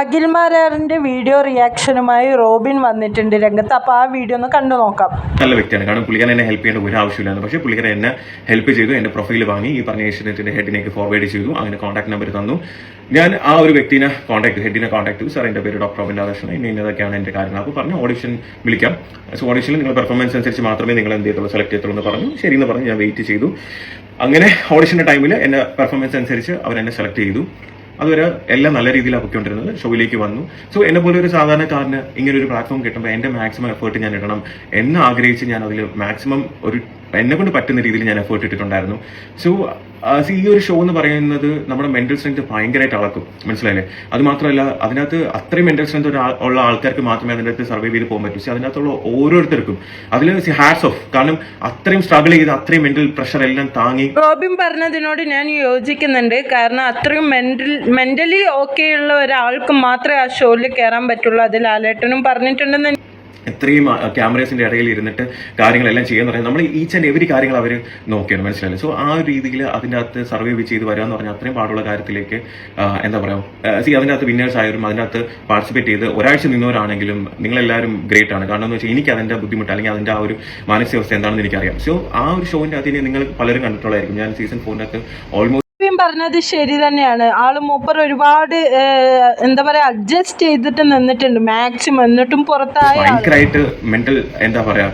അഖിൽമാരാറിന്റെ video റിയാക്ഷനുമായി റോബിൻ വന്നിട്ടുണ്ട് രംഗത്ത്. അപ്പൊ ആ വീഡിയോ ഒന്ന് കണ്ടു നോക്കാം. നല്ല വ്യക്തിയാണ്. കാരണം പുള്ളിക്കാരൻ എന്നെ ഹെൽപ്പ് ചെയ്യേണ്ട ഒരു ആവശ്യമില്ലായിരുന്നു. പക്ഷേ പുള്ളിക്കാരൻ എന്നെ ഹെൽപ്പ് ചെയ്തു എന്റെ പ്രൊഫൈൽ വാങ്ങി ഈ പറഞ്ഞ ഏഷ്യനെറ്റിന്റെ ഹെഡിനേക്ക് ഫോർവേഡ് ചെയ്തു അങ്ങനെ കോൺടാക്ട് നമ്പർ തന്നു. ഞാൻ ആ ഒരു വ്യക്തിനെ കോൺടാക്ട് ഹെഡിനെ കോൺടാക്ട് ചെയ്തു. സാർ എന്റെ പേര് ഡോക്ടർ റോബിൻ രാധാകൃഷ്ണൻ. ഇന്ന ഇന്നതൊക്കെയാണ് എന്റെ കാര്യങ്ങൾ. അപ്പോൾ പറഞ്ഞു ഓഡിഷൻ വിളിക്കാം. സോ ഓഡിഷനിൽ നിങ്ങൾ പെർഫോമൻസ് അനുസരിച്ച് മാത്രമേ നിങ്ങൾ എന്ത് ചെയ്യത്തുള്ളൂ സെലക്ട് ചെയ്യത്തുള്ളൂ എന്ന് പറഞ്ഞു. ശരി എന്ന് പറഞ്ഞ് ഞാൻ വെയിറ്റ് ചെയ്തു. അങ്ങനെ ഓഡിഷന്റെ ടൈമിൽ എന്റെ പെർഫോമൻസ് അനുസരിച്ച് അവർ എന്നെ സെലക്ട് ചെയ്തു. അതുവരെ എല്ലാം നല്ല രീതിയിലാണ് പൊയ്ക്കൊണ്ടിരുന്നത് ഷോയിലേക്ക് വന്നു. സോ എന്നെ പോലെ ഒരു സാധാരണക്കാരന് ഇങ്ങനെ ഒരു പ്ലാറ്റ്ഫോം കിട്ടുമ്പോൾ എന്റെ മാക്സിമം എഫേർട്ട് ഞാൻ ഇടണം. എന്ന് ആഗ്രഹിച്ച് ഞാൻ അതിൽ മാക്സിമം ഒരു എന്നെ കൊണ്ട് പറ്റുന്ന രീതിയിൽ ഞാൻ എഫേർട്ട് ഇട്ടിട്ടുണ്ടായിരുന്നു. സോ ഈ ഒരു ഷോ എന്ന് പറയുന്നത് നമ്മുടെ മെന്റൽ സ്ട്രെങ്ത് ഭയങ്കരമായിട്ട് അളക്കും. മനസ്സിലായില്ലേ? അത് മാത്രമല്ല അതിനകത്ത് അത്രയും മെന്റൽ സ്ട്രെങ്ത് ഉള്ള ആൾക്കാർക്ക് മാത്രമേ അതിന്റെ അകത്ത് സർവൈവ് ചെയ്ത് പോകാൻ പറ്റൂ. അതിനകത്തുള്ള ഓരോരുത്തർക്കും. അതിൽ ഹാറ്റ്സ് ഓഫ് കാരണം അത്രയും സ്ട്രഗിൾ ചെയ്ത് അത്രയും മെന്റൽ പ്രഷർ എല്ലാം താങ്ങി റോബിൻ പറഞ്ഞതിനോട് ഞാൻ യോജിക്കുന്നുണ്ട്. കാരണം അത്രയും മെന്റൽ മെന്റലി ഓക്കെ ഉള്ള ഒരാൾക്ക് മാത്രമേ ആ ഷോയിൽ കയറാൻ പറ്റുള്ളൂ. അത് ലാലേട്ടനും പറഞ്ഞിട്ടുണ്ടെന്ന് എത്രയും ക്യാമറേസിന്റെ ഇടയിൽ ഇരുന്നിട്ട് കാര്യങ്ങളെല്ലാം ചെയ്യാന്ന് പറഞ്ഞാൽ നമ്മൾ ഈച്ച് ആൻഡ് എവരി കാര്യങ്ങൾ അവർ നോക്കിയാണ് മനസ്സിലായില്ലേ? സോ ആ ഒരു രീതിയിൽ അതിന്റെ അകത്ത് സർവൈവ് ചെയ്ത് വരിക എന്ന് പറഞ്ഞാൽ അത്രയും പാടുള്ള കാര്യത്തിലേക്ക് എന്താ പറയുക സി അതിന്റെ അകത്ത് വിന്നേഴ്സ് ആയാലും അതിന്റെ അകത്ത് പാർട്ടിസിപ്പേറ്റ് ചെയ്ത് ഒരാഴ്ച നിന്നവരാണെങ്കിലും നിങ്ങളെല്ലാവരും ഗ്രേറ്റ് ആണ്. കാരണം എന്ന് വെച്ചാൽ എനിക്ക് അതിന്റെ ബുദ്ധിമുട്ട് അല്ലെങ്കിൽ അതിന്റെ ആ ഒരു മാനസികാവസ്ഥ എന്താണെന്ന് എനിക്കറിയാം. സോ ആ ഒരു ഷോയിന്റെ അതിനെ നിങ്ങൾ പലരും കണ്ടിട്ടുള്ളതായിരിക്കും. ഞാൻ സീസൺ ഫോറിനകത്ത് ഓൾമോസ്റ്റ് പറഞ്ഞത് ശരി തന്നെയാണ്. ആൾ മൂപ്പർ ഒരുപാട് എന്താ പറയാ അഡ്ജസ്റ്റ് ചെയ്തിട്ട് നിന്നിട്ടുണ്ട്. മാക്സിമം എന്നിട്ടും പുറത്തായ. ഭയങ്കരമായിട്ട് മെന്റൽ എന്താ പറയാ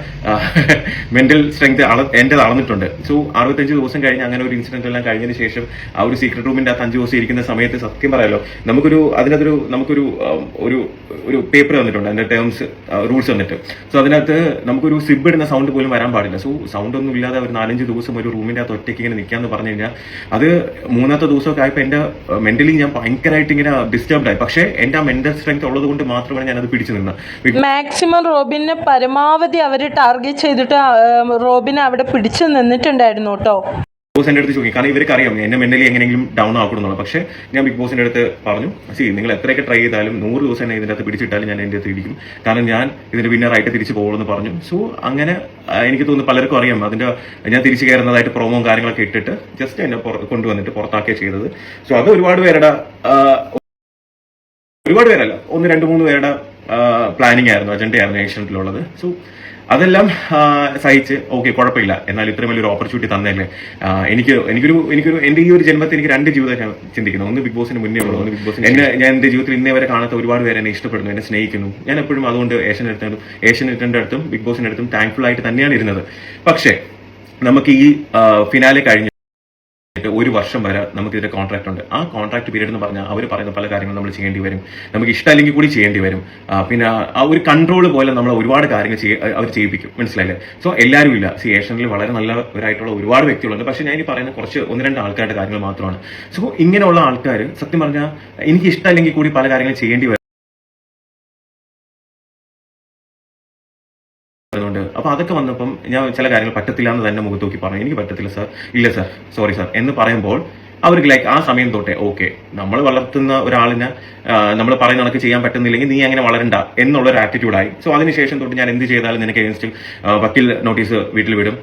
മെന്റൽ സ്ട്രെങ്ത് എന്റെ അളന്നിട്ടുണ്ട്. സോ അറുപത്തഞ്ച് ദിവസം കഴിഞ്ഞ് അങ്ങനെ ഒരു ഇൻസിഡന്റ് എല്ലാം കഴിഞ്ഞതിന് ശേഷം ആ ഒരു സീക്രട്ട് റൂമിന്റെ അകത്ത് അഞ്ച് ദിവസം ഇരിക്കുന്ന സമയത്ത് സത്യം പറയാലോ നമുക്കൊരു അതിനകത്തൊരു നമുക്കൊരു ഒരു ഒരു പേപ്പർ തന്നിട്ടുണ്ട് അതിന്റെ ടേംസ് റൂൾസ് തന്നിട്ട് സോ അതിനകത്ത് നമുക്കൊരു സിബ് ഇടുന്ന സൗണ്ട് പോലും വരാൻ പാടില്ല. സോ സൗണ്ട് ഒന്നും ഇല്ലാതെ ഒരു നാലഞ്ച് ദിവസം ഒരു റൂമിന്റെ അകത്ത് ഒറ്റയ്ക്ക് ഇങ്ങനെ നിൽക്കാന്ന് പറഞ്ഞു കഴിഞ്ഞാൽ അത് മൂന്നാമത്തെ ദിവസമൊക്കെ ആയപ്പോൾ എന്റെ മെന്റലി ഞാൻ ഭയങ്കരമായിട്ട് ഇങ്ങനെ ഡിസ്റ്റർബ്ഡ് ആയി. പക്ഷേ എന്റെ ആ മെന്റൽ സ്ട്രെങ്ത് ഉള്ളത് കൊണ്ട് മാത്രമാണ് ഞാൻ അത് പിടിച്ചു നിന്നത്. മാക്സിമം റോബിനെ പരമാവധി അവർ ടാർഗറ്റ് ചെയ്തിട്ട് റോബിനെ അവിടെ പിടിച്ചു നിന്നിട്ടുണ്ടായിരുന്നു കേട്ടോ. ബോസിന്റെ അടുത്ത് ചോദിക്കും. കാരണം ഇവർക്ക് അറിയാം എന്നെ മെന്റലി എങ്ങനെയെങ്കിലും ഡൗൺ ആക്കണമെന്നുള്ളത് പക്ഷെ ഞാൻ ബിഗ് ബോസിന്റെ അടുത്ത് പറഞ്ഞു സി നിങ്ങൾ എത്രയൊക്കെ ട്രൈ ചെയ്താലും നൂറ് ദിവസം എന്നെ ഇതിന്റെ അകത്ത് പിടിച്ചിട്ടാലും ഞാൻ എന്റെ അടുത്ത് ഇരിക്കും. കാരണം ഞാൻ ഇതിന്റെ വിന്നർ ആയിട്ട് തിരിച്ചു പോകുമെന്ന് പറഞ്ഞു. സോ അങ്ങനെ എനിക്ക് തോന്നുന്നു പലർക്കും അറിയാം. അതിന്റെ ഞാൻ തിരിച്ചു കയറുന്നതായിട്ട് പ്രൊമോയും കാര്യങ്ങളൊക്കെ ഇട്ടിട്ട് ജസ്റ്റ് എന്നെ കൊണ്ടുവന്നിട്ട് പുറത്താക്കിയ ചെയ്തത്. സോ അത് ഒരുപാട് പേരുടെ ഒരുപാട് പേരല്ല ഒന്ന് രണ്ട് മൂന്ന് പേരുടെ പ്ലാനിങ് ആയിരുന്നു അജണ്ടയായിരുന്നു ഏഷ്യനിലുള്ളത് സോ അതെല്ലാം സഹിച്ച് ഓക്കെ കുഴപ്പമില്ല. എന്നാൽ ഇത്രയും വലിയൊരു ഓപ്പർച്യൂണിറ്റി തന്നല്ലേ? എനിക്ക് എനിക്കൊരു എനിക്കൊരു എന്റെ ഈ ഒരു ജന്മത്തിൽ എനിക്ക് രണ്ട് ജീവിതം ഞാൻ ചിന്തിക്കുന്നു. ഒന്ന് ബിഗ് ബോസിന് മുന്നേ ഉള്ളത് ഒന്ന് ബിഗ് ബോസിന് എന്നെ ഞാൻ എന്റെ ജീവിതത്തിൽ ഇന്നേ വരെ കാണാത്ത ഒരുപാട് പേരെ എന്നെ ഇഷ്ടപ്പെടുന്നു എന്നെ സ്നേഹിക്കുന്നു. ഞാൻ എപ്പോഴും അതുകൊണ്ട് ഏഷ്യൻ എടുത്തും ഏഷ്യൻ എടുത്തിന്റെ അടുത്തും ബിഗ് ബോസിന്റെ അടുത്തും താങ്ക്ഫുൾ ആയിട്ട് തന്നെയാണ് ഇരുന്നത്. പക്ഷേ നമുക്ക് ഈ ഫിനാലെ കഴിഞ്ഞ്. ഒരു വർഷം വരെ നമുക്ക് ഇതിന്റെ കോൺട്രാക്ട് ഉണ്ട്. ആ കോൺട്രാക്ട് പീരീഡ് എന്ന് പറഞ്ഞാൽ അവർ പറയുന്ന പല കാര്യങ്ങളും നമ്മൾ ചെയ്യേണ്ടി വരും. നമുക്ക് ഇഷ്ടമല്ലെങ്കിൽ കൂടി ചെയ്യേണ്ടി വരും. പിന്നെ ആ ഒരു കൺട്രോൾ പോലെ നമ്മൾ ഒരുപാട് കാര്യങ്ങൾ അവർ ചെയ്യിപ്പിക്കും. മനസ്സിലായില്ലേ? സോ എല്ലാവരും ഇല്ല. സി ഏഷ്യനിൽ വളരെ നല്ലവരായിട്ടുള്ള ഒരുപാട് വ്യക്തികളുണ്ട്. പക്ഷേ ഞാൻ ഈ പറയുന്ന കുറച്ച് ഒന്ന് രണ്ട് ആൾക്കാരുടെ കാര്യങ്ങൾ മാത്രമാണ്. സോ ഇങ്ങനെയുള്ള ആൾക്കാർ സത്യം പറഞ്ഞാൽ എനിക്ക് ഇഷ്ടമല്ലെങ്കിൽ കൂടി പല കാര്യങ്ങൾ ചെയ്യേണ്ടി വരും. അതുകൊണ്ട് അപ്പൊ അതൊക്കെ വന്നപ്പം ഞാൻ ചില കാര്യങ്ങൾ പറ്റത്തില്ല എന്ന് തന്നെ മുഖത്ത് നോക്കി പറഞ്ഞു. എനിക്ക് പറ്റത്തില്ല സർ ഇല്ല സർ സോറി സർ എന്ന് പറയുമ്പോൾ അവർക്ക് ലൈക്ക് ആ സമയം തൊട്ടേ ഓക്കെ നമ്മൾ വളർത്തുന്ന ഒരാളിനെ നമ്മൾ പറയുന്ന കണക്ക് ചെയ്യാൻ പറ്റുന്നില്ലെങ്കിൽ നീ അങ്ങനെ വളരണ്ട എന്നുള്ള ഒരു ആറ്റിറ്റ്യൂഡായി സോ അതിനുശേഷം തൊട്ട് ഞാൻ എന്ത് ചെയ്താലും നിനക്ക് എഗൻസ്റ്റ് വക്കീൽ നോട്ടീസ് വീട്ടിൽ വിടും.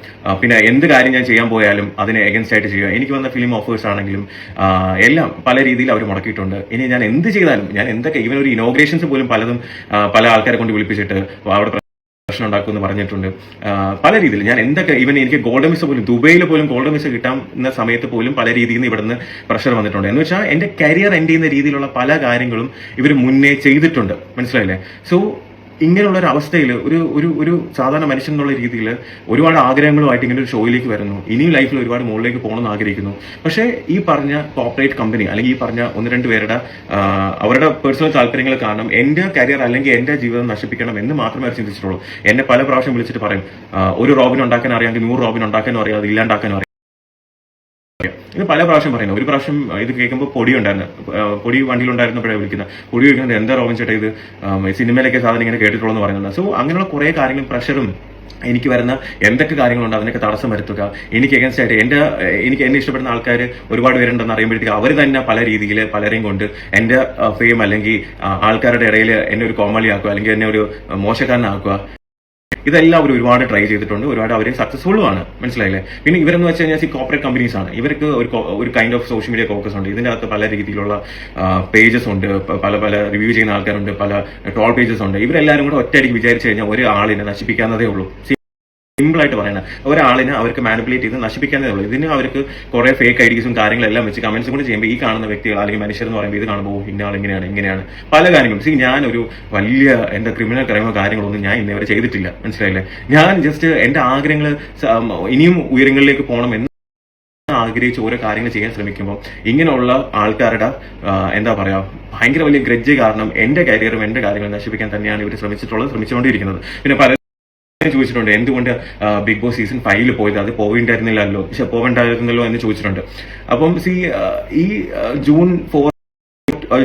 പിന്നെ എന്ത് കാര്യം ഞാൻ ചെയ്യാൻ പോയാലും അതിനെ എഗൻസ്റ്റ് ആയിട്ട് ചെയ്യുക. എനിക്ക് വന്ന ഫിലിം ഓഫേഴ്സ് ആണെങ്കിലും എല്ലാം പല രീതിയിൽ അവർ മുടക്കിയിട്ടുണ്ട്. ഇനി ഞാൻ എന്ത് ചെയ്താലും ഞാൻ എന്തൊക്കെ ഈവൻ ഒരു ഇനോഗ്രേഷൻസ് പോലും പലതും പല ആൾക്കാരെ കൊണ്ട് വിളിപ്പിച്ചിട്ട് അവിടെ പ്രശ്നം ഉണ്ടാക്കുമെന്ന് പറഞ്ഞിട്ടുണ്ട് പല രീതിയിൽ ഞാൻ എന്തൊക്കെ ഈവൻ എനിക്ക് ഗോൾഡ് മിസ് പോലും ദുബൈയിൽ പോലും ഗോൾഡ് മിസ് കിട്ടാവുന്ന സമയത്ത് പോലും പല രീതിയിൽ നിന്ന് ഇവിടുന്ന് പ്രഷർ വന്നിട്ടുണ്ട്. എന്ന് വെച്ചാൽ എന്റെ കരിയർ എൻഡ് ചെയ്യുന്ന രീതിയിലുള്ള പല കാര്യങ്ങളും ഇവർ മുന്നേ ചെയ്തിട്ടുണ്ട്. മനസ്സിലായില്ലേ? സോ ഇങ്ങനെയുള്ള ഒരു അവസ്ഥയിൽ ഒരു ഒരു ഒരു സാധാരണ മനുഷ്യൻ എന്നുള്ള രീതിയിൽ ഒരുപാട് ആഗ്രഹങ്ങളുമായിട്ട് ഇങ്ങനെ ഒരു ഷോയിലേക്ക് വരുന്നു. ഇനിയും ലൈഫിൽ ഒരുപാട് മുകളിലേക്ക് പോകണമെന്ന് ആഗ്രഹിക്കുന്നു. പക്ഷേ ഈ പറഞ്ഞ കോർപ്പറേറ്റ് കമ്പനി അല്ലെങ്കിൽ ഈ പറഞ്ഞ ഒന്ന് രണ്ട് പേരുടെ അവരുടെ പേഴ്സണൽ താല്പര്യങ്ങൾ കാരണം എന്റെ കരിയർ അല്ലെങ്കിൽ എന്റെ ജീവിതം നശിപ്പിക്കണം എന്ന് മാത്രമേ അവർ ചിന്തിച്ചിട്ടുള്ളൂ. എന്നെ പല പ്രാവശ്യം വിളിച്ചിട്ട് പറയും ഒരു റോബിൻ ഉണ്ടാക്കാൻ അറിയാമെങ്കിൽ നൂറ് റോബിൻ ഉണ്ടാക്കാനും അറിയാതെ ഇല്ലാണ്ടാക്കാനും ഇത് പല പ്രാവശ്യം പറയുന്നത് ഒരു പ്രാവശ്യം ഇത് കേൾക്കുമ്പോൾ പൊടി ഉണ്ടായിരുന്നു. പൊടി വണ്ടിയിലുണ്ടായിരുന്നപ്പോഴേ വിളിക്കുന്നത് പൊടി വിളിക്കുന്നത് എന്താ റോബിൻ ചേട്ടാ ഇത്? സിനിമയിലൊക്കെ സാധനം ഇങ്ങനെ കേട്ടിട്ടുള്ളൂ എന്ന് പറയുന്നത് സോ അങ്ങനെയുള്ള കുറേ കാര്യങ്ങളും പ്രഷറും എനിക്ക് വരുന്ന എന്തൊക്കെ കാര്യങ്ങളുണ്ട് അതിനൊക്കെ തടസ്സം വരുത്തുക. എനിക്ക് എഗൻസ്റ്റ് ആയിട്ട് എന്റെ എനിക്ക് എന്നെ ഇഷ്ടപ്പെടുന്ന ആൾക്കാർ ഒരുപാട് പേരുണ്ടെന്ന് അറിയുമ്പോഴത്തേക്ക് അവർ തന്നെ പല രീതിയിൽ പലരെയും കൊണ്ട് എന്റെ ഫെയിം അല്ലെങ്കിൽ ആൾക്കാരുടെ ഇടയിൽ എന്നെ ഒരു കോമാളിയാക്കുക അല്ലെങ്കിൽ എന്നെ ഒരു മോശക്കാരനാക്കുക. ഇതെല്ലാം അവർ ഒരുപാട് ട്രൈ ചെയ്തിട്ടുണ്ട്. ഒരുപാട് അവർ സക്സസ്ഫുള്ളും ആണ് മനസ്സിലായില്ലേ? പിന്നെ ഇവരെന്ന് വെച്ച് കഴിഞ്ഞാൽ ഈ കോപ്പറേറ്റ് കമ്പനീസ് ആണ്. ഇവർക്ക് ഒരു ഒരു kind of social media focus ഉണ്ട്. ഇതിന്റെ അകത്ത് പല രീതിയിലുള്ള പേജസ് ഉണ്ട്. പല പല റിവ്യൂ ചെയ്യുന്ന ആൾക്കാരുണ്ട്. പല ടോൾ പേജസ് ഉണ്ട്. ഇവരെല്ലാവരും കൂടെ ഒറ്റയടിക്ക് വിചാരിച്ചു കഴിഞ്ഞാൽ ഒരു ആളിനെ നശിപ്പിക്കാവുന്നതേ ഉള്ളൂ. സിമ്പിൾ ആയിട്ട് പറയണം. ഒരാളിനെ അവർക്ക് മാനിപ്പുലേറ്റ് ചെയ്ത് നശിപ്പിക്കാനേ ഉള്ളൂ. ഇതിന് അവർക്ക് കുറെ ഫേക്ക് ഐഡീസും കാര്യങ്ങളെല്ലാം വെച്ച് കമന്റ്സ് കൂടി ചെയ്യുമ്പോൾ ഈ കാണുന്ന വ്യക്തികൾ അല്ലെങ്കിൽ മനുഷ്യർ എന്ന് പറയുമ്പോൾ ഇത് കാണുമ്പോൾ ഇന്ന ആൾ ഇങ്ങനെയാണ് ഇങ്ങനെയാണ്. പല കാര്യങ്ങളും. സി ഞാനൊരു വലിയ എന്റെ ക്രിമിനൽ ക്രൈമോ കാര്യങ്ങളൊന്നും ഞാൻ ഇന്നേവരെ ചെയ്തിട്ടില്ല. മനസ്സിലായില്ലേ? ഞാൻ ജസ്റ്റ് എന്റെ ആഗ്രഹങ്ങൾ ഇനിയും ഉയരങ്ങളിലേക്ക് പോകണം എന്ന് ആഗ്രഹിച്ച് ഓരോ കാര്യങ്ങൾ ചെയ്യാൻ ശ്രമിക്കുമ്പോൾ ഇങ്ങനെയുള്ള ആൾക്കാരുടെ എന്താ പറയാ ഭയങ്കര വലിയ ഗ്രഡ്ജ് കാരണം എന്റെ കരിയറും എന്റെ കാര്യങ്ങളും നശിപ്പിക്കാൻ തന്നെയാണ് ഇവർ ശ്രമിച്ചിട്ടുള്ളത് ശ്രമിച്ചുകൊണ്ടിരിക്കുന്നത്. പിന്നെ പല ചോദിച്ചിട്ടുണ്ട്. എന്തുകൊണ്ട് ബിഗ് ബോസ് സീസൺ ഫൈവിൽ പോയത്? അത് പോയിണ്ടായിരുന്നില്ലല്ലോ പോകണ്ടായിരുന്നല്ലോ എന്ന് ചോദിച്ചിട്ടുണ്ട്. അപ്പം സി ഈ June four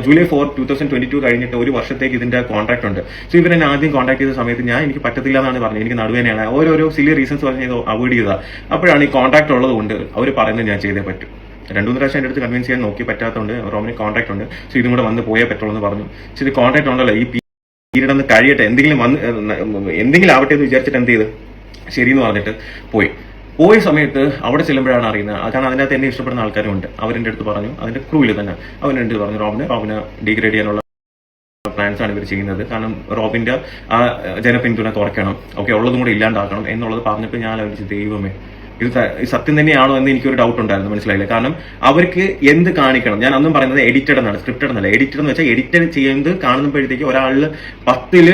July four two thousand twenty two കഴിഞ്ഞിട്ട് ഒരു വർഷത്തേക്ക് ഇതിന്റെ കോൺട്രാക്ട് ഉണ്ട്. സോ ഇവരെ ആദ്യം കോൺടാക്ട് ചെയ്ത സമയത്ത് ഞാൻ എനിക്ക് പറ്റത്തില്ല എന്നാണ് പറഞ്ഞത്. എനിക്ക് നടുവേനയാണ് ഓരോരോ സിലി റീസൺസ് പറഞ്ഞ് അവോയ്ഡ് ചെയ്താൽ അപ്പോഴാണ് ഈ കോൺട്രാക്ട് ഉള്ളത് കൊണ്ട് അവർ പറയുന്നത് ഞാൻ ചെയ്തേ പറ്റും. രണ്ടു മൂന്ന് പ്രാവശ്യം എന്റെ അടുത്ത് കൺവിൻസ് ചെയ്യാൻ നോക്കി പറ്റാത്തതുകൊണ്ട് റോമിന് കോൺട്രാക്ട് ഉണ്ട്. സോ ഇതും കൂടെ വന്ന് പോയേ പറ്റുള്ളൂ എന്ന് പറഞ്ഞു. സോ ഇത് കോൺട്രാക്ട് ഉണ്ടല്ലോ. ഈ ഒന്ന് കഴിയട്ടെ. എന്തെങ്കിലും വന്ന് എന്തെങ്കിലും ആവട്ടെ എന്ന് വിചാരിച്ചിട്ട് എന്ത് ചെയ്ത്? ശരി എന്ന് പറഞ്ഞിട്ട് പോയി. പോയ സമയത്ത് അവിടെ ചെല്ലുമ്പോഴാണ് അറിയുന്നത്. കാരണം അതിനകത്ത് എന്നെ ഇഷ്ടപ്പെടുന്ന ആൾക്കാരും ഉണ്ട് അവരെന്റെ അടുത്ത് പറഞ്ഞു. അതിന്റെ ക്രൂവിൽ തന്നെ. അവൻ എന്റെ അടുത്ത് പറഞ്ഞു റോബിന് റോബിനെ ഡിഗ്രേഡ് ചെയ്യാനുള്ള പ്ലാൻസ് ആണ് ഇവർ ചെയ്യുന്നത്. കാരണം റോബിന്റെ ആ ജനപിന്തുണ കുറയ്ക്കണം. ഓക്കെ ഉള്ളതും കൂടെ ഇല്ലാണ്ടാക്കണം എന്നുള്ളത് പറഞ്ഞപ്പോൾ ഞാൻ അവർ ദൈവമേ ഇത് സത്യം തന്നെയാണോ എന്ന് എനിക്കൊരു ഡൗട്ട് ഉണ്ടായിരുന്നു മനസ്സിലായില്ല? കാരണം അവർക്ക് എന്ത് കാണിക്കണം? ഞാൻ അന്നും പറയുന്നത് എഡിറ്റഡ് എന്നാണ് സ്ക്രിപ്റ്റഡ് എന്നല്ല. എഡിറ്റഡ് എന്ന് വെച്ചാൽ എഡിറ്റഡ് ചെയ്യുന്നത് കാണുമ്പോഴത്തേക്ക് ഒരാളിൽ പത്തിൽ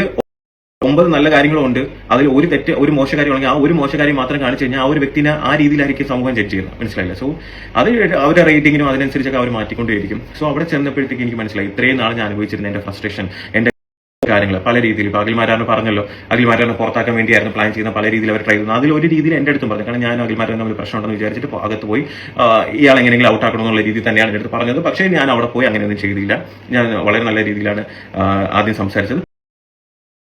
ഒമ്പത് നല്ല കാര്യങ്ങളും ഉണ്ട് അതിൽ ഒരു തെറ്റ് ഒരു മോശകാര്യമാണെങ്കിൽ ആ ഒരു മോശകാര്യം മാത്രം കാണിച്ചു കഴിഞ്ഞാൽ ആ ഒരു വ്യക്തിനെ ആ രീതിയിലായിരിക്കും സമൂഹം ജഡ്ജ് ചെയ്യുന്നത്. മനസ്സിലായില്ല? സോ അത് അവരുടെ റേറ്റിംഗിനും അതിനനുസരിച്ചൊക്കെ അവർ മാറ്റിക്കൊണ്ടേയിരിക്കും. സോ അവിടെ ചെന്നപ്പോഴത്തേക്ക് എനിക്ക് മനസ്സിലായി. ഇത്രയും നാൾ ഞാൻ അനുഭവിച്ചിരുന്ന എന്റെ ഫ്രസ്ട്രേഷൻ എന്റെ കാര്യങ്ങൾ പല രീതിയിൽ. ഇപ്പൊ അഖിൽമാരാണ് പറഞ്ഞല്ലോ അഖിൽമാരാണ് പുറത്താക്കാൻ വേണ്ടിയായിരുന്നു പ്ലാൻ ചെയ്യുന്ന പല രീതിയിൽ അവർ ട്രൈ ചെയ്യുന്നു അതിൽ ഒരു രീതിയിൽ എന്റെ അടുത്തും പറഞ്ഞു. കാരണം ഞാൻ അഖിൽമാരാൻ തമ്മിൽ പ്രശ്നമുണ്ടെന്ന് വിചാരിച്ചിട്ട് അകത്ത് പോയി. ഇയാൾ എങ്ങനെയെങ്കിലും ഔട്ട് ആക്കണം എന്നുള്ള രീതിയിൽ തന്നെയാണ് എന്റെ അടുത്ത് പറഞ്ഞത്. പക്ഷേ ഞാൻ അവിടെ പോയി അങ്ങനെയൊന്നും ചെയ്തില്ല. ഞാൻ വളരെ നല്ല രീതിയിലാണ് ആദ്യം സംസാരിച്ചത്.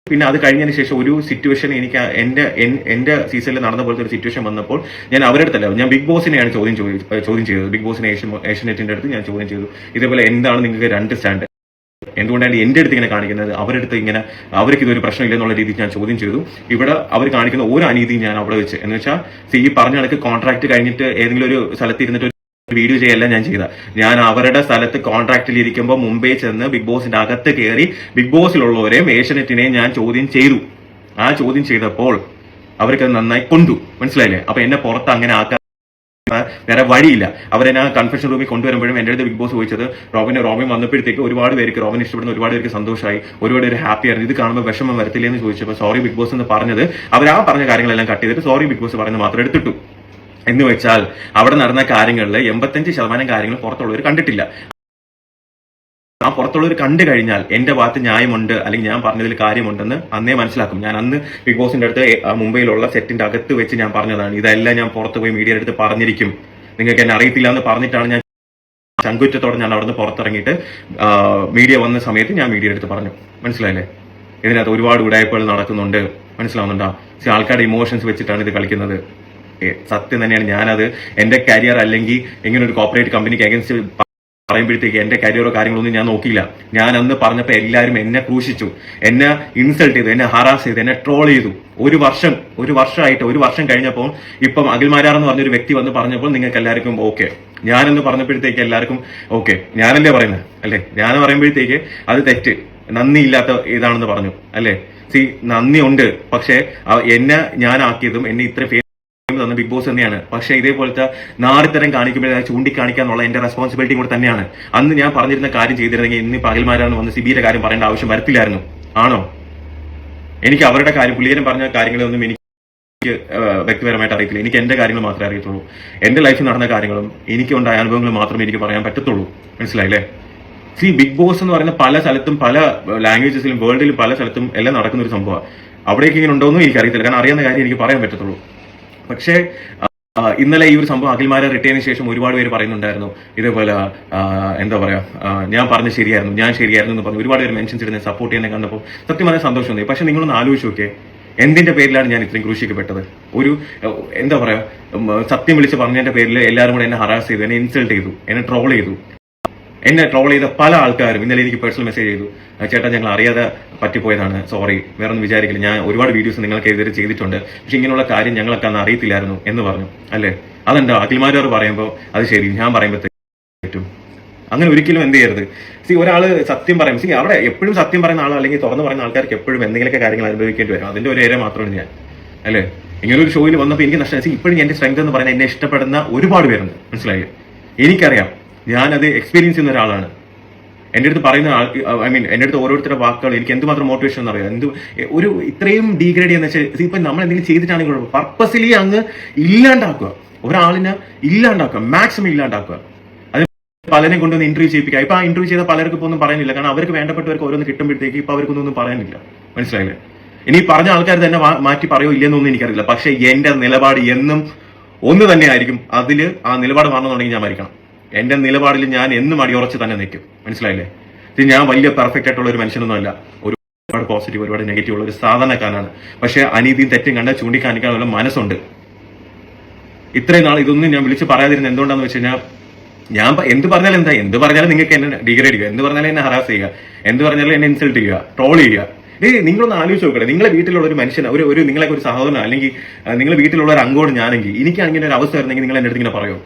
പിന്നെ അത് കഴിഞ്ഞതിന് ശേഷം ഒരു സിറ്റുവേഷൻ എനിക്ക് എന്റെ എന്റെ സീസണിൽ നടന്ന പോലത്തെ ഒരു സിറ്റുവേഷൻ വന്നപ്പോൾ ഞാൻ അവരുടെ അടുത്തല്ല ഞാൻ ബിഗ് ബോസിനെയാണ് ചോദ്യം ചോദി- ചോദ്യം ചെയ്തത്. ബിഗ് ബോസിനെ ഏഷ്യൻ ഏഷ്യനെറ്റിന്റെ അടുത്ത് ഞാൻ ചോദ്യം ചെയ്തു. ഇതേപോലെ എന്താണ് നിങ്ങൾക്ക് രണ്ട് സ്റ്റാൻഡ് എന്തുകൊണ്ടാണ് എന്റെ അടുത്ത് ഇങ്ങനെ കാണിക്കുന്നത്? അവരുടെ അടുത്ത് ഇങ്ങനെ അവർക്ക് ഇതൊരു പ്രശ്നമില്ല എന്നുള്ള രീതിയിൽ ഞാൻ ചോദ്യം ചെയ്തു. ഇവിടെ അവർ കാണിക്കുന്ന ഒരു അനീതിയും ഞാൻ അവിടെ വെച്ച്. എന്ന് വെച്ചാൽ ഈ പറഞ്ഞ കണക്ക് കോൺട്രാക്ട് കഴിഞ്ഞിട്ട് ഏതെങ്കിലും ഒരു സ്ഥലത്ത് ഇരുന്നിട്ട് വീഡിയോ ചെയ്യല്ല ഞാൻ ചെയ്ത. ഞാൻ അവരുടെ സ്ഥലത്ത് കോൺട്രാക്റ്റിൽ ഇരിക്കുമ്പോൾ മുംബൈ ചെന്ന് ബിഗ് ബോസിന്റെ അകത്ത് കയറി ബിഗ് ബോസിലുള്ളവരെയും ഏഷ്യനെറ്റിനെയും ഞാൻ ചോദ്യം ചെയ്തു. ആ ചോദ്യം ചെയ്തപ്പോൾ അവർക്ക് നന്നായി കൊണ്ടു. മനസ്സിലായില്ലേ? അപ്പൊ എന്നെ പുറത്ത് അങ്ങനെ ആക്കാൻ വേറെ വഴിയില്ല. അവരെ ഞാൻ കൺഫെഷൻ റൂമിൽ കൊണ്ടുവരുമ്പോഴും എന്റെ അടുത്ത് ബിഗ് ബോസ് ചോദിച്ചത് റോബിന് റോബിൻ വന്നപ്പോഴത്തേക്ക് ഒരുപാട് പേർക്ക് റോബിൻ ഇഷ്ടപ്പെടുന്ന ഒരുപാട് പേർക്ക് സന്തോഷമായി ഒരുപാട് പേര് ഹാപ്പി ആയിരുന്നു. ഇത് കാണുമ്പോൾ വിഷമം വരത്തില്ലേ എന്ന് ചോദിച്ചപ്പോൾ സോറി ബിഗ് ബോസ് എന്ന് പറഞ്ഞത് അവർ ആ പറഞ്ഞ കാര്യങ്ങളെല്ലാം കട്ട് ചെയ്തിട്ട് സോറി ബിഗ് ബോസ് പറഞ്ഞ് മാത്രം എടുത്തിട്ടു. എന്ന് വെച്ചാൽ അവിടെ നടന്ന കാര്യങ്ങളിൽ എൺപത്തഞ്ച് ശതമാനം കാര്യങ്ങൾ പുറത്തുള്ളവർ കണ്ടിട്ടില്ല. ആ പുറത്തുള്ളവർ കണ്ടു കഴിഞ്ഞാൽ എന്റെ ഭാഗത്ത് ന്യായമുണ്ട് അല്ലെങ്കിൽ ഞാൻ പറഞ്ഞതിൽ കാര്യമുണ്ടെന്ന് അന്നേ മനസ്സിലാക്കും. ഞാൻ അന്ന് ബിഗ് ബോസിന്റെ അടുത്ത് മുംബൈയിലുള്ള സെറ്റിന്റെ അകത്ത് വെച്ച് ഞാൻ പറഞ്ഞതാണ്. ഇതെല്ലാം ഞാൻ പുറത്ത് പോയി മീഡിയയുടെ അടുത്ത് പറഞ്ഞിരിക്കും. നിങ്ങൾക്ക് എന്നെ അറിയത്തില്ല എന്ന് പറഞ്ഞിട്ടാണ് ഞാൻ ചങ്കുറ്റത്തോടെ ഞാൻ അവിടുന്ന് പുറത്തിറങ്ങിയിട്ട് മീഡിയ വന്ന സമയത്ത് ഞാൻ മീഡിയ അടുത്ത് പറഞ്ഞു. മനസ്സിലായില്ലേ? ഇതിനകത്ത് ഒരുപാട് ഉടായ്പകൾ നടക്കുന്നുണ്ട്. മനസ്സിലാവുന്നുണ്ടോ? പക്ഷെ ആൾക്കാരുടെ ഇമോഷൻസ് വെച്ചിട്ടാണ് ഇത് കളിക്കുന്നത്. സത്യം തന്നെയാണ്. ഞാനത് എന്റെ കരിയർ അല്ലെങ്കിൽ ഇങ്ങനെ ഒരു കോപ്പറേറ്റ് കമ്പനിക്ക് അഗൻസ്റ്റ് പറയുമ്പോഴത്തേക്ക് എന്റെ കരിയറോ കാര്യങ്ങളൊന്നും ഞാൻ നോക്കിയില്ല. ഞാൻ അന്ന് പറഞ്ഞപ്പോൾ എല്ലാവരും എന്നെ ക്രൂശിച്ചു. എന്നെ ഇൻസൾട്ട് ചെയ്തു എന്നെ ഹറാസ് ചെയ്തു എന്നെ ട്രോൾ ചെയ്തു. ഒരു വർഷം ഒരു വർഷമായിട്ട് ഒരു വർഷം കഴിഞ്ഞപ്പോൾ ഇപ്പം അഖിൽമാരാർ എന്ന് പറഞ്ഞൊരു വ്യക്തി വന്ന് പറഞ്ഞപ്പോൾ നിങ്ങൾക്ക് എല്ലാവർക്കും ഓക്കെ ഞാനെന്ന് പറഞ്ഞപ്പോഴത്തേക്ക് എല്ലാവർക്കും ഓക്കെ ഞാനല്ലേ പറയുന്നത് അല്ലേ? ഞാൻ പറയുമ്പോഴത്തേക്ക് അത് തെറ്റ്. നന്ദിയില്ലാത്ത ഇതാണെന്ന് പറഞ്ഞു. അല്ലേ? സി നന്ദിയുണ്ട്. പക്ഷേ എന്നെ ഞാനാക്കിയതും എന്നെ ഇത്ര തന്ന ബിഗ് ബോസ് തന്നെയാണ്. പക്ഷെ ഇതേപോലത്തെ നാടിത്തരം കാണിക്കുമ്പോൾ ചൂണ്ടിക്കാണിക്കാന്നുള്ള എന്റെ റെസ്പോൺസിബിലിറ്റി കൂടെ തന്നെയാണ്. അന്ന് ഞാൻ പറഞ്ഞിരുന്ന കാര്യം ചെയ്തിരുന്നെങ്കിൽ ഇന്ന് പകൽമാരാണ് വന്ന് സിബിയുടെ കാര്യം പറയേണ്ട ആവശ്യം വരത്തില്ലായിരുന്നു. ആണോ? എനിക്ക് അവരുടെ കാര്യം പുള്ളിയനും പറഞ്ഞ കാര്യങ്ങളൊന്നും എനിക്ക് വ്യക്തിപരമായിട്ട് അറിയത്തില്ല. എനിക്ക് എന്റെ കാര്യങ്ങൾ മാത്രമേ അറിയത്തുള്ളൂ. എന്റെ ലൈഫിൽ നടന്ന കാര്യങ്ങളും എനിക്കുണ്ടായ അനുഭവങ്ങളും മാത്രമേ എനിക്ക് പറയാൻ പറ്റത്തുള്ളൂ. മനസ്സിലായില്ലേ സി ബിഗ് ബോസ് എന്ന് പറയുന്ന പല സ്ഥലത്തും പല ലാംഗ്വേജസിലും വേൾഡിലും പല സ്ഥലത്തും എല്ലാം നടക്കുന്ന ഒരു സംഭവമാണ്. അവിടേക്ക് ഇങ്ങനെ ഉണ്ടോയെന്നും എനിക്ക് അറിയത്തില്ല കാരണം അറിയാവുന്ന കാര്യം എനിക്ക് പറയാൻ പറ്റത്തുള്ളൂ. പക്ഷേ ഇന്നലെ ഈ ഒരു സംഭവം അഖിൽമാരെ റിട്ടേണിന് ശേഷം ഒരുപാട് പേര് പറയുന്നുണ്ടായിരുന്നു. ഇതേപോലെ എന്താ പറയാ ഞാൻ പറഞ്ഞ ശരിയായിരുന്നു ഞാൻ ശരിയായിരുന്നു എന്ന് പറഞ്ഞു ഒരുപാട് പേര് മെൻഷൻസ് ഇടുന്നത് സപ്പോർട്ട് ചെയ്യുന്നത് കണ്ടപ്പോൾ സത്യം സന്തോഷം തോന്നി. പക്ഷെ നിങ്ങളൊന്ന് ആലോചിച്ച് നോക്കിയേ എന്തിന്റെ പേരിലാണ് ഞാൻ ഇത്രയും ക്രൂശിക്കപ്പെട്ടത്? ഒരു എന്താ പറയാ സത്യം വിളിച്ച് പറഞ്ഞതിന്റെ പേരിൽ എല്ലാവരും കൂടെ എന്നെ ഹറാസ് ചെയ്തു എന്നെ ഇൻസൾട്ട് ചെയ്തു എന്നെ ട്രോൾ ചെയ്തു. എന്നെ ട്രോൾ ചെയ്ത പല ആൾക്കാരും ഇന്നലെ എനിക്ക് പേഴ്സണൽ മെസ്സേജ് ചെയ്തു. "ആ, ചേട്ടാ ഞങ്ങൾ അറിയാതെ പറ്റിപ്പോയതാണ്. സോറി വേറെ ഒന്നും വിചാരിക്കില്ല. ഞാൻ ഒരുപാട് വീഡിയോസ് നിങ്ങൾക്ക് എതിരെ ചെയ്തിട്ടുണ്ട്. പക്ഷെ ഇങ്ങനെയുള്ള കാര്യം ഞങ്ങളൊക്കെ അന്ന് അറിയത്തില്ലായിരുന്നു എന്ന് പറഞ്ഞു. അല്ലേ? അതെന്താ? അഖിൽമാരോട് പറയുമ്പോൾ അത് ശരി. ഞാൻ പറയുമ്പോൾ തെറ്റും. അങ്ങനെ ഒരിക്കലും എന്ത് ചെയ്യരുത്. സി ഒരാൾ സത്യം പറയും സി അവിടെ എപ്പോഴും സത്യം പറയുന്ന ആളോ അല്ലെങ്കിൽ തുറന്നു പറയുന്ന ആൾക്കാർക്ക് എപ്പോഴും എന്തെങ്കിലുമൊക്കെ കാര്യങ്ങൾ അനുഭവിക്കേണ്ടി വരും. അതിന്റെ ഒരു ഏരിയ മാത്രമാണ് ഞാൻ. അല്ലേ? ഇങ്ങനെ ഒരു ഷോയിൽ വന്നപ്പോൾ എനിക്ക് നഷ്ടം. ഇപ്പോഴും എന്റെ സ്ട്രെങ്ത് എന്ന് പറയുന്നത് എന്നെ ഇഷ്ടപ്പെടുന്ന ഒരുപാട് പേരുണ്ട്. മനസ്സിലായില്ലേ? എനിക്കറിയാം. ഞാനത് എക്സ്പീരിയൻസ് ചെയ്യുന്ന ഒരാളാണ്. എന്റെ അടുത്ത് പറയുന്ന ആൾ ഐ മീൻ എന്റെ അടുത്ത് ഓരോരുത്തരുടെ വാക്കുകൾ എനിക്ക് എന്തുമാത്രം മോട്ടിവേഷൻ എന്ന് അറിയാം. എന്ത് ഒരു ഇത്രയും ഡീഗ്രേഡ് ചെയ്യുന്ന വെച്ചാൽ ഇപ്പം നമ്മൾ എന്തെങ്കിലും ചെയ്തിട്ടാണെങ്കിൽ പർപ്പസിലി അങ്ങ് ഇല്ലാണ്ടാക്കുക. ഒരാളിനെ ഇല്ലാണ്ടാക്കുക മാക്സിമം ഇല്ലാണ്ടാക്കുക. പലരെയും കൊണ്ടുവന്ന് ഇന്റർവ്യൂ ചെയ്യിപ്പിക്കുക. ഇപ്പൊ ആ ഇന്റർവ്യൂ ചെയ്ത പലർക്കും ഇപ്പൊ ഒന്നും പറയാനില്ല. കാരണം അവർക്ക് വേണ്ടപ്പെട്ടവർക്ക് ഓരോന്ന് കിട്ടുമ്പോഴത്തേക്ക് ഇപ്പൊ അവർക്കൊന്നും ഒന്നും പറയാനില്ല. മനസ്സിലായില്ലേ? ഇനി പറഞ്ഞ ആൾക്കാർ തന്നെ മാറ്റി പറയോ ഇല്ലെന്നൊന്നും എനിക്കറിയില്ല. പക്ഷെ എന്റെ നിലപാട് എന്നും ഒന്ന് തന്നെ ആയിരിക്കും. അതിൽ ആ നിലപാട് മാറണമെന്നുണ്ടെങ്കിൽ ഞാൻ മരിക്കണം. എന്റെ നിലപാടിൽ ഞാൻ എന്നും അടിയുറച്ച് തന്നെ നിൽക്കും. മനസ്സിലായില്ലേ? ഇത് ഞാൻ വലിയ പെർഫെക്റ്റ് ആയിട്ടുള്ള ഒരു മനുഷ്യനൊന്നുമല്ല. ഒരുപാട് പോസിറ്റീവ് ഒരുപാട് നെഗറ്റീവ് ഉള്ള ഒരു സാധാരണക്കാരനാണ്. പക്ഷെ അനീതിയും തെറ്റും കണ്ട ചൂണ്ടിക്കാണിക്കാനുള്ള മനസ്സുണ്ട്. ഇത്രയും നാൾ ഇതൊന്നും ഞാൻ വിളിച്ച് പറയാതിരുന്നത് എന്തുകൊണ്ടാന്ന് വെച്ച് കഴിഞ്ഞാൽ ഞാൻ എന്ത് പറഞ്ഞാലും എന്താ? എന്ത് പറഞ്ഞാലും നിങ്ങൾക്ക് എന്നെ ഡിഗ്രേഡ് ചെയ്യുക. എന്ത് പറഞ്ഞാലും എന്നെ ഹറാസ് ചെയ്യുക. എന്ത് പറഞ്ഞാലും എന്നെ ഇൻസൾട്ട് ചെയ്യുക. ട്രോൾ ചെയ്യുക. ഏയ് നിങ്ങളൊന്ന് ആലോചിച്ച് നോക്കട്ടെ. നിങ്ങളെ വീട്ടിലുള്ള ഒരു മനുഷ്യൻ ഒരു ഒരു നിങ്ങളെ ഒരു സഹോദരൻ അല്ലെങ്കിൽ നിങ്ങളെ വീട്ടിലുള്ള ഒരു അംഗമാണ് ഞാനെങ്കിൽ എനിക്ക് അങ്ങനെ ഒരു അവസ്ഥ വരുന്നെങ്കിൽ നിങ്ങൾ എന്റെ അടുത്ത് ഇങ്ങനെ പറയോ?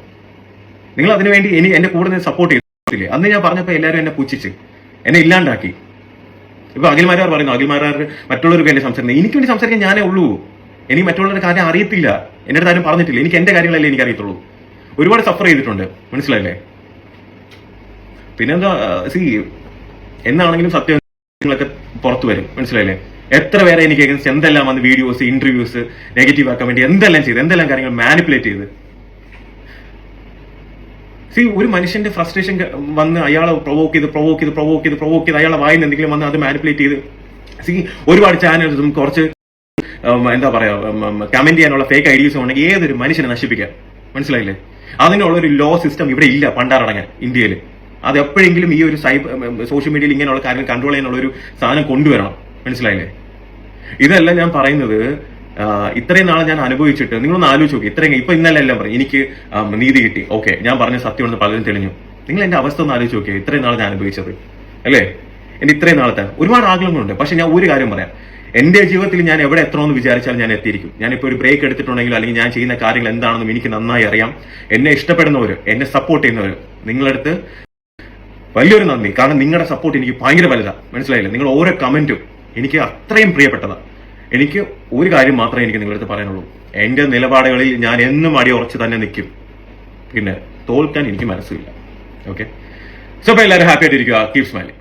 നിങ്ങൾ അതിനുവേണ്ടി ഇനി എന്റെ കൂടെ നിന്ന് സപ്പോർട്ട് ചെയ്തില്ലേ അന്ന് ഞാൻ പറഞ്ഞപ്പോൾ എല്ലാവരും എന്നെ പുച്ഛിച്ച്. എന്നെ ഇല്ലാണ്ടാക്കി. ഇപ്പൊ അഖിൽമാരാർ പറയുന്നു അഖിൽമാരാർ മറ്റുള്ളവർക്ക് വേണ്ടി സംസാരിക്കുന്നത് എനിക്ക് വേണ്ടി സംസാരിക്കാൻ ഞാനേ ഉള്ളൂ. എനിക്ക് മറ്റുള്ളവരുടെ കാര്യം അറിയത്തില്ല. അടുത്ത് ആരും പറഞ്ഞിട്ടില്ല. എനിക്ക് എന്റെ കാര്യങ്ങളല്ലേ എനിക്ക് അറിയത്തുള്ളൂ. ഒരുപാട് സഫർ ചെയ്തിട്ടുണ്ട്. മനസ്സിലായില്ലേ? പിന്നെന്താ സി എന്നാണെങ്കിലും സത്യങ്ങളൊക്കെ പുറത്തു വരും. മനസ്സിലായില്ലേ? എത്ര പേരെ എനിക്ക് എന്തെല്ലാം വന്ന് വീഡിയോസ് ഇന്റർവ്യൂസ് നെഗറ്റീവ് ആക്കാൻ വേണ്ടി എന്തെല്ലാം ചെയ്ത്? എന്തെല്ലാം കാര്യങ്ങൾ മാനിപ്പുലേറ്റ് ചെയ്ത്? സി ഒരു മനുഷ്യന്റെ ഫ്രസ്ട്രേഷൻ വന്ന് അയാളെ പ്രൊവോക്ക് ചെയ്ത് പ്രൊവോക്ക് ചെയ്ത് പ്രൊവോക്ക് ചെയ്ത് പ്രൊവോക്ക് ചെയ്ത് അയാളെ വായിന്ന് എന്തെങ്കിലും വന്ന് അത് മാനിപ്പുലേറ്റ് ചെയ്ത്. സി ഒരുപാട് ചാനൽസും കുറച്ച് എന്താ പറയാ കമന്റ് ചെയ്യാനുള്ള ഫേക്ക് ഐഡിയസും ഉണ്ടെങ്കിൽ ഏതൊരു മനുഷ്യനെ നശിപ്പിക്കാം? മനസ്സിലായില്ലേ? അതിനുള്ള ഒരു ലോ സിസ്റ്റം ഇവിടെ ഇല്ല പണ്ടാറടങ്ങാൻ ഇന്ത്യയിൽ അത് എപ്പോഴെങ്കിലും ഈ ഒരു സൈബർ സോഷ്യൽ മീഡിയയിൽ ഇങ്ങനെയുള്ള കാര്യങ്ങൾ കൺട്രോൾ ചെയ്യാനുള്ള ഒരു സാധനം കൊണ്ടുവരണം. മനസ്സിലായില്ലേ? ഇതല്ല ഞാൻ പറയുന്നത് ഇത്രയും നാളെ ഞാൻ അനുഭവിച്ചിട്ട് നിങ്ങളൊന്ന് ആലോചിച്ച് നോക്കി. ഇത്രയും ഇപ്പൊ ഇന്നലെ എല്ലാം പറയും എനിക്ക് നീതി കിട്ടി. ഓക്കെ ഞാൻ പറഞ്ഞ സത്യമെന്ന് പലരും തെളിഞ്ഞു. നിങ്ങൾ എന്റെ അവസ്ഥ ഒന്ന് ആലോചിച്ച് നോക്കിയാൽ ഇത്രയും നാളെ ഞാൻ അനുഭവിച്ചത്. അല്ലേ? എന്റെ ഇത്രയും നാളത്തെ. ഒരുപാട് ആഗ്രഹങ്ങളുണ്ട്. പക്ഷെ ഞാൻ ഒരു കാര്യം പറയാം. എന്റെ ജീവിതത്തിൽ ഞാൻ എവിടെ എത്ര എന്ന് വിചാരിച്ചാൽ ഞാൻ എത്തിയിരിക്കും. ഞാൻ ഞാനിപ്പോൾ ഒരു ബ്രേക്ക് എടുത്തിട്ടുണ്ടെങ്കിലും അല്ലെങ്കിൽ ഞാൻ ചെയ്യുന്ന കാര്യങ്ങൾ എന്താണെന്നും എനിക്ക് നന്നായി അറിയാം. എന്നെ ഇഷ്ടപ്പെടുന്നവർ എന്നെ സപ്പോർട്ട് ചെയ്യുന്നവർ നിങ്ങളടുത്ത് വലിയൊരു നന്ദി. കാരണം നിങ്ങളുടെ സപ്പോർട്ട് എനിക്ക് ഭയങ്കര വലുതാണ് മനസ്സിലായില്ലേ? നിങ്ങൾ ഓരോ കമന്റും എനിക്ക് അത്രയും പ്രിയപ്പെട്ടതാണ് എനിക്ക് ഒരു കാര്യം മാത്രമേ എനിക്ക് നിങ്ങളുടെ അടുത്ത് പറയാനുള്ളൂ. എന്റെ നിലപാടുകളിൽ ഞാൻ എന്നും അടി ഉറച്ച് തന്നെ നിൽക്കും. പിന്നെ തോൽക്കാൻ എനിക്ക് മനസ്സില്ല ഓക്കെ സോ അപ്പോൾ എല്ലാവരും ഹാപ്പി ആയിട്ടിരിക്കുക. Keep smiling